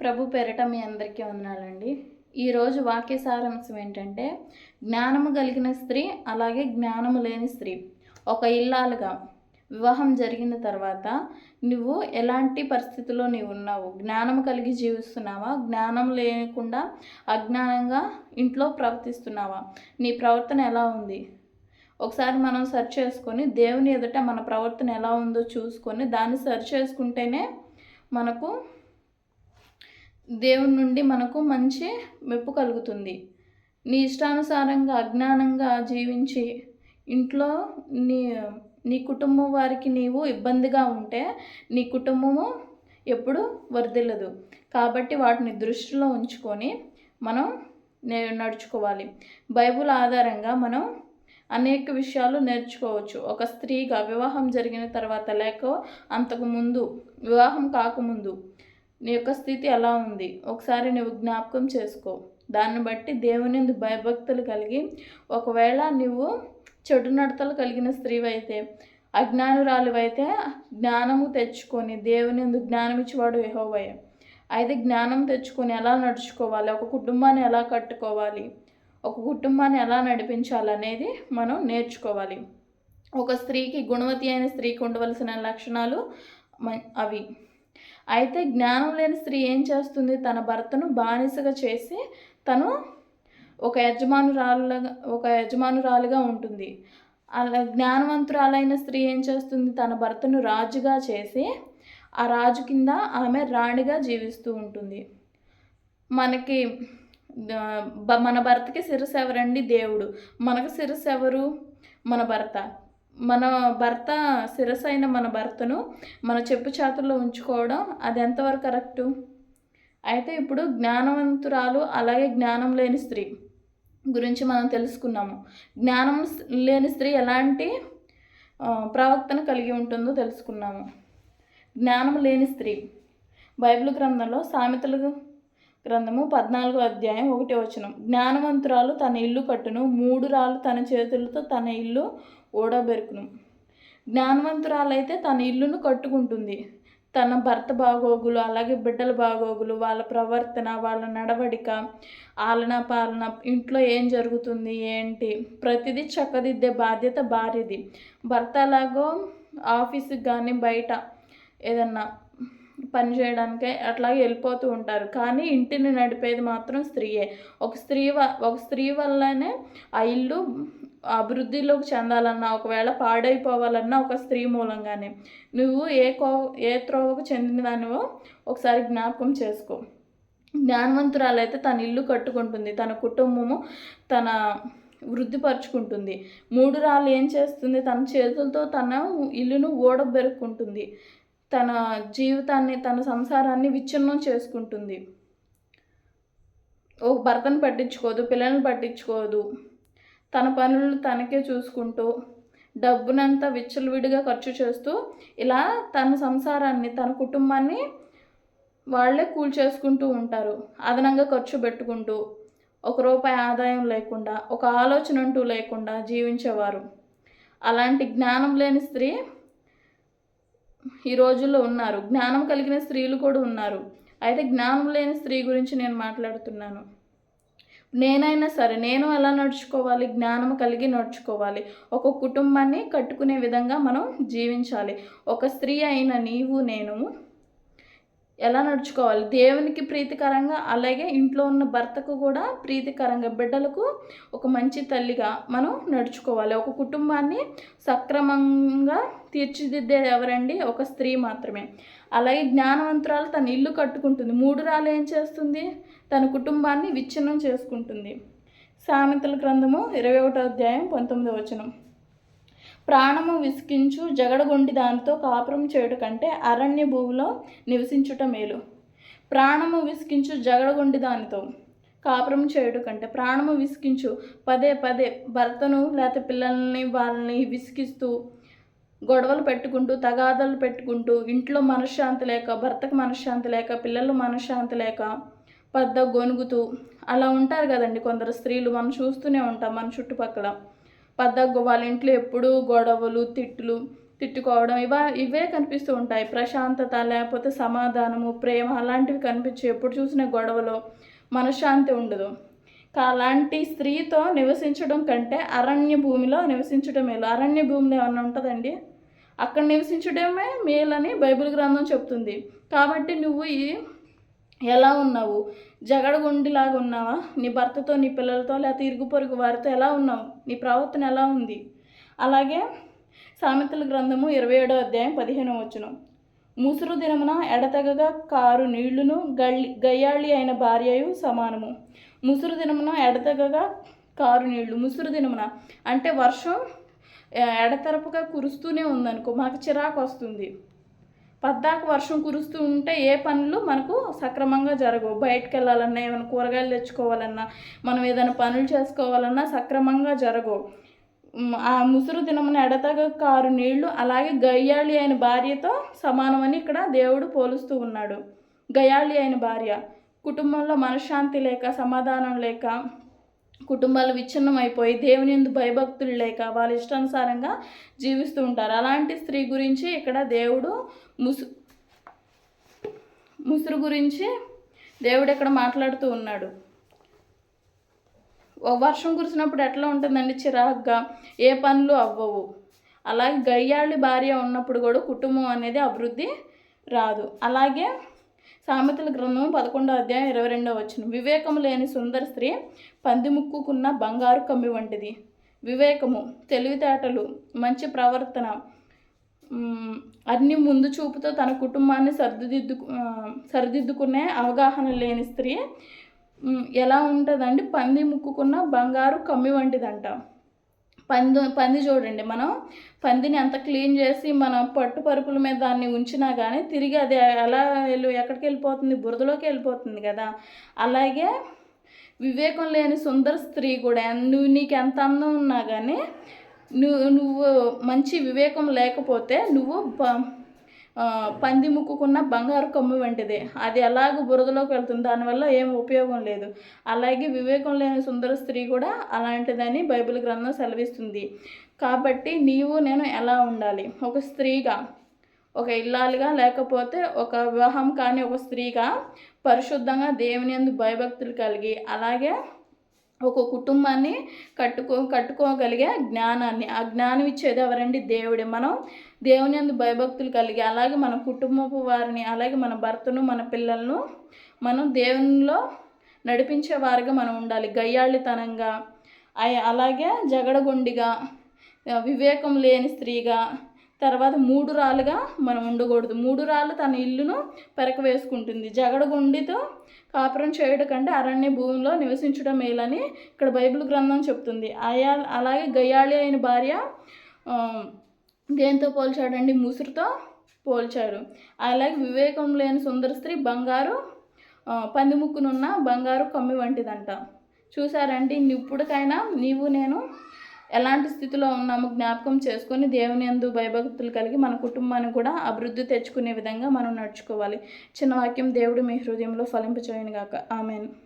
ప్రభు పేరట మీ అందరికీ వందనాలండి. ఈరోజు వాక్య సారాంశం ఏంటంటే జ్ఞానము కలిగిన స్త్రీ అలాగే జ్ఞానము లేని స్త్రీ. ఒక ఇల్లాలుగా వివాహం జరిగిన తర్వాత నువ్వు ఎలాంటి పరిస్థితుల్లో నీవు ఉన్నావు? జ్ఞానం కలిగి జీవిస్తున్నావా? జ్ఞానం లేకుండా అజ్ఞానంగా ఇంట్లో ప్రవర్తిస్తున్నావా? నీ ప్రవర్తన ఎలా ఉంది? ఒకసారి మనం సెర్చ్ చేసుకొని దేవుని ఎదుట మన ప్రవర్తన ఎలా ఉందో చూసుకొని దాన్ని సెర్చ్ చేసుకుంటేనే మనకు దేవుని నుండి మనకు మంచి మెప్పు కలుగుతుంది. నీ ఇష్టానుసారంగా అజ్ఞానంగా జీవించి ఇంట్లో నీ నీ కుటుంబం వారికి నీవు ఇబ్బందిగా ఉంటే నీ కుటుంబము ఎప్పుడు వరదిల్లదు కాబట్టి వాటిని దృష్టిలో ఉంచుకొని మనం నే నడుచుకోవాలి. బైబుల్ ఆధారంగా మనం అనేక విషయాలు నేర్చుకోవచ్చు. ఒక స్త్రీగా వివాహం జరిగిన తర్వాత లేక అంతకు ముందు వివాహం కాకముందు నీ యొక్క స్థితి ఎలా ఉంది? ఒకసారి నువ్వు జ్ఞాపకం చేసుకో. దాన్ని బట్టి దేవుని భయభక్తులు కలిగి ఒకవేళ నువ్వు చెడు నడతలు కలిగిన స్త్రీవైతే అజ్ఞానురాలువైతే జ్ఞానము తెచ్చుకొని దేవుని యందు జ్ఞానం ఇచ్చేవాడు యెహోవాయే. అయితే జ్ఞానం తెచ్చుకొని ఎలా నడుచుకోవాలి? ఒక కుటుంబాన్ని ఎలా కట్టుకోవాలి? ఒక కుటుంబాన్ని ఎలా నడిపించాలనేది మనం నేర్చుకోవాలి. ఒక స్త్రీకి గుణవతి అయిన స్త్రీకి ఉండవలసిన లక్షణాలు మ- అవి. అయితే జ్ఞానం లేని స్త్రీ ఏం చేస్తుంది? తన భర్తను బానిసగా చేసి తను ఒక యజమానురాలుగా ఒక యజమానురాలుగా ఉంటుంది. అలా జ్ఞానవంతురాలైన స్త్రీ ఏం చేస్తుంది? తన భర్తను రాజుగా చేసి ఆ రాజు కింద ఆమె రాణిగా జీవిస్తూ ఉంటుంది. మనకి మన భర్తకి శిరస్సు ఎవరండి? దేవుడు. మనకు శిరస్సు ఎవరు? మన భర్త. మన భర్త శిరస్సు అయిన మన భర్తను మన చెప్పు చేతుల్లో ఉంచుకోవడం అది ఎంతవరకు కరెక్టు? అయితే ఇప్పుడు జ్ఞానవంతురాలు అలాగే జ్ఞానం లేని స్త్రీ గురించి మనం తెలుసుకున్నాము. జ్ఞానం లేని స్త్రీ ఎలాంటి ప్రవక్తను ప్రవర్తన కలిగి ఉంటుందో తెలుసుకున్నాము. జ్ఞానం లేని స్త్రీ. బైబిల్ గ్రంథంలో సామెతలు గ్రంథము పద్నాలుగో అధ్యాయం ఒకటే వచనం. జ్ఞానవంతురాలు తన ఇల్లు కట్టును మూడు రాళ్ళు తన చేతులతో తన ఇల్లు ఓడబెరుకును. జ్ఞానవంతురాలైతే తన ఇల్లును కట్టుకుంటుంది. తన భర్త బాగోగులు అలాగే బిడ్డల బాగోగులు వాళ్ళ ప్రవర్తన వాళ్ళ నడవడిక ఆలన పాలన ఇంట్లో ఏం జరుగుతుంది ఏంటి? ప్రతిదీ చక్కదిద్దే బాధ్యత భార్యది. భర్త అలాగో ఆఫీస్కి కానీ బయట ఏదన్నా పని చేయడానికే అట్లాగే వెళ్ళిపోతూ ఉంటారు. కానీ ఇంటిని నడిపేది మాత్రం స్త్రీయే. ఒక స్త్రీ ఒక స్త్రీ వల్లనే ఆ ఇల్లు అభివృద్ధిలోకి చెందాలన్నా ఒకవేళ పాడైపోవాలన్నా ఒక స్త్రీ మూలంగానే. నువ్వు ఏ కో ఏ త్రోవకు చెందిన దానివో ఒకసారి జ్ఞాపకం చేసుకో. జ్ఞానవంతురాలైతే తన ఇల్లు కట్టుకుంటుంది తన కుటుంబము తన వృద్ధిపరుచుకుంటుంది. మూడు రాళ్ళు ఏం చేస్తుంది? తన చేతులతో తన ఇల్లును ఓడబెరుక్కుంటుంది. తన జీవితాన్ని తన సంసారాన్ని విచ్ఛిన్నం చేసుకుంటుంది. ఓ భర్తను పట్టించుకోదు పిల్లల్ని పట్టించుకోదు. తన పనులు తనకే చూసుకుంటూ డబ్బునంతా విచ్చలవిడిగా ఖర్చు చేస్తూ ఇలా తన సంసారాన్ని తన కుటుంబాన్ని వాళ్ళే కూల్ చేసుకుంటూ ఉంటారు. అదనంగా ఖర్చు పెట్టుకుంటూ ఒక రూపాయి ఆదాయం లేకుండా ఒక ఆలోచన అంటూ లేకుండా జీవించేవారు. అలాంటి జ్ఞానం లేని స్త్రీ ఈ రోజుల్లో ఉన్నారు. జ్ఞానం కలిగిన స్త్రీలు కూడా ఉన్నారు. అయితే జ్ఞానం లేని స్త్రీ గురించి నేను మాట్లాడుతున్నాను. నేనైనా సరే నేను ఎలా నడుచుకోవాలి? జ్ఞానం కలిగి నడుచుకోవాలి. ఒక కుటుంబాన్ని కట్టుకునే విధంగా మనం జీవించాలి. ఒక స్త్రీ అయిన నీవు నేను ఎలా నడుచుకోవాలి? దేవునికి ప్రీతికరంగా అలాగే ఇంట్లో ఉన్న భర్తకు కూడా ప్రీతికరంగా బిడ్డలకు ఒక మంచి తల్లిగా మనం నడుచుకోవాలి. ఒక కుటుంబాన్ని సక్రమంగా తీర్చిదిద్దేది ఎవరండి ఒక స్త్రీ మాత్రమే. అలాగే జ్ఞానవంతురాలు తన ఇల్లు కట్టుకుంటుంది. మూడు రాళ్ళు ఏం చేస్తుంది? తన కుటుంబాన్ని విచ్ఛిన్నం చేసుకుంటుంది. సామెతల గ్రంథము ఇరవై ఒకటో అధ్యాయం పంతొమ్మిదో వచనం. ప్రాణము విసికించు జగడగొండి దానితో కాపురం చేయుట కంటే అరణ్య భూమిలో నివసించుట మేలు. ప్రాణము విసికించు జగడగొండి దానితో కాపురం చేయుట కంటే ప్రాణము విసికించు పదే పదే భర్తను లేకపోతే పిల్లల్ని వాళ్ళని విసిగిస్తూ గొడవలు పెట్టుకుంటూ తగాదాలు పెట్టుకుంటూ ఇంట్లో మనశ్శాంతి లేక భర్తకు మనశ్శాంతి లేక పిల్లలు మనశ్శాంతి లేక పెద్ద గొనుగుతూ అలా ఉంటారు కదండి కొందరు స్త్రీలు. మనం చూస్తూనే ఉంటాం మన చుట్టుపక్కల. పెద్ద వాళ్ళ ఇంట్లో ఎప్పుడూ గొడవలు తిట్లు తిట్టుకోవడం ఇవా ఇవే కనిపిస్తూ ఉంటాయి. ప్రశాంతత లేకపోతే సమాధానము ప్రేమ అలాంటివి కనిపించే ఎప్పుడు చూసిన గొడవలో మనశ్శాంతి ఉండదు. అలాంటి స్త్రీతో నివసించడం కంటే అరణ్య భూమిలో నివసించడం మేలు. అరణ్య భూమిలో ఏమన్నా ఉంటుందండి? అక్కడ నివసించడమే మేలని బైబిల్ గ్రంథం చెప్తుంది. కాబట్టి నువ్వు ఈ ఎలా ఉన్నావు? జగడగొండిలాగా ఉన్నావా నీ భర్తతో నీ పిల్లలతో లేకపోతే ఇరుగు పొరుగు వారితో ఎలా ఉన్నావు? నీ ప్రవర్తన ఎలా ఉంది? అలాగే సామెతల గ్రంథము ఇరవై ఏడో అధ్యాయం పదిహేను వచనం. ముసురు దినమున ఎడతెగగా కారు నీళ్ళును గళ్ళి గయ్యాళి అయిన భార్యయు సమానము. ముసురు దినమున ఎడతెగగా కారు నీళ్ళు. ముసురు దినమున అంటే వర్షం ఎడతెరపుగా కురుస్తూనే ఉందనుకో మాకు చిరాకు వస్తుంది. పద్దాక వర్షం కురుస్తూ ఉంటే ఏ పనులు మనకు సక్రమంగా జరగవు. బయటకు వెళ్ళాలన్నా ఏమైనా కూరగాయలు తెచ్చుకోవాలన్నా మనం ఏదైనా పనులు చేసుకోవాలన్నా సక్రమంగా జరగవు. ఆ ముసురు దినమున ఎడతగ కారు నీళ్ళు అలాగే గయ్యాళి అయిన భార్యతో సమానమని ఇక్కడ దేవుడు పోలుస్తూ ఉన్నాడు. గయాళి అయిన భార్య కుటుంబంలో మనశ్శాంతి లేక సమాధానం లేక కుటుంబాలు విచ్ఛిన్నం అయిపోయి దేవుని ఎందు భయభక్తులు లేక వాళ్ళ ఇష్టానుసారంగా జీవిస్తూ ఉంటారు. అలాంటి స్త్రీ గురించి ఇక్కడ దేవుడు ముసు ముసురు గురించి దేవుడు ఇక్కడ మాట్లాడుతూ ఉన్నాడు. వర్షం కురిసినప్పుడు ఎట్లా ఉంటుందండి? చిరాగ్గా. ఏ పనులు అవ్వవు. అలాగే గయ్యాళ్ళు భార్య ఉన్నప్పుడు కూడా కుటుంబం అనేది అభివృద్ధి రాదు. అలాగే సామెతల గ్రంథం పదకొండో అధ్యాయం ఇరవై రెండో వచ్చిన వివేకము లేని సుందర స్త్రీ పంది ముక్కుకున్న బంగారు కమ్మి వంటిది. వివేకము తెలివితేటలు మంచి ప్రవర్తన అన్ని ముందు చూపుతో తన కుటుంబాన్ని సర్దిదిద్దు సరిదిద్దుకునే అవగాహన లేని స్త్రీ ఎలా ఉంటుందండి? పంది ముక్కుకున్న బంగారు కమ్మి వంటిదంట. పంది పంది చూడండి మనం. పందిని ఎంత క్లీన్ చేసి మనం పట్టు పరుపుల మీద దాన్ని ఉంచినా కానీ తిరిగి అది ఎలా వెళ్ళి ఎక్కడికి వెళ్ళిపోతుంది? బురదలోకి వెళ్ళిపోతుంది కదా. అలాగే వివేకం లేని సుందర స్త్రీ కూడా నువ్వు నీకు ఎంత అందం ఉన్నా కానీ నువ్వు నువ్వు మంచి వివేకం లేకపోతే నువ్వు పంది ముక్కుకున్న బంగారు కొమ్ము వంటిదే. అది ఎలాగ బురదలోకి వెళ్తుంది. దానివల్ల ఏం ఉపయోగం లేదు. అలాగే వివేకం లేని సుందర స్త్రీ కూడా అలాంటిదని బైబిల్ గ్రంథం సెలవిస్తుంది. కాబట్టి నీవు నేను ఎలా ఉండాలి? ఒక స్త్రీగా ఒక ఇల్లాలుగా లేకపోతే ఒక వివాహం కాని ఒక స్త్రీగా పరిశుద్ధంగా దేవుని అందు భయభక్తులు కలిగి అలాగే ఒక కుటుంబాన్ని కట్టుకో కట్టుకోగలిగే జ్ఞానాన్ని. ఆ జ్ఞానం ఇచ్చేది ఎవరండి? దేవుడే. మనం దేవుని అందు భయభక్తులు కలిగి అలాగే మన కుటుంబపు వారిని అలాగే మన భర్తను మన పిల్లలను మనం దేవునిలో నడిపించే వారిగా మనం ఉండాలి. గయ్యాళితనంగా అలాగే జగడగొండిగా వివేకం లేని స్త్రీగా తర్వాత మూడు రాళ్ళుగా మనం ఉండకూడదు. మూడు రాళ్ళు తన ఇల్లును పెరక వేసుకుంటుంది. జగడగుండితో కాపురం చేయడం కంటే అరణ్య భూమిలో నివసించడం మేలని ఇక్కడ బైబిల్ గ్రంథం చెప్తుంది. అయా అలాగే గయాళి అయిన భార్య దేంతో పోల్చాడండి? ముసురుతో పోల్చాడు. అలాగే వివేకం లేని సుందర స్త్రీ బంగారు పందిముక్కునున్న బంగారు కమ్మి వంటిదంట. చూసారండి ఇప్పటికైనా నీవు నేను ఎలాంటి స్థితిలో ఉన్నామో జ్ఞాపకం చేసుకొని దేవుని యందు భయభక్తులు కలిగి మన కుటుంబాన్ని కూడా అభివృద్ధి తెచ్చుకునే విధంగా మనం నడుచుకోవాలి. చిన్న వాక్యం దేవుడు మీ హృదయంలో ఫలింపచేయను గాక ఆమెను.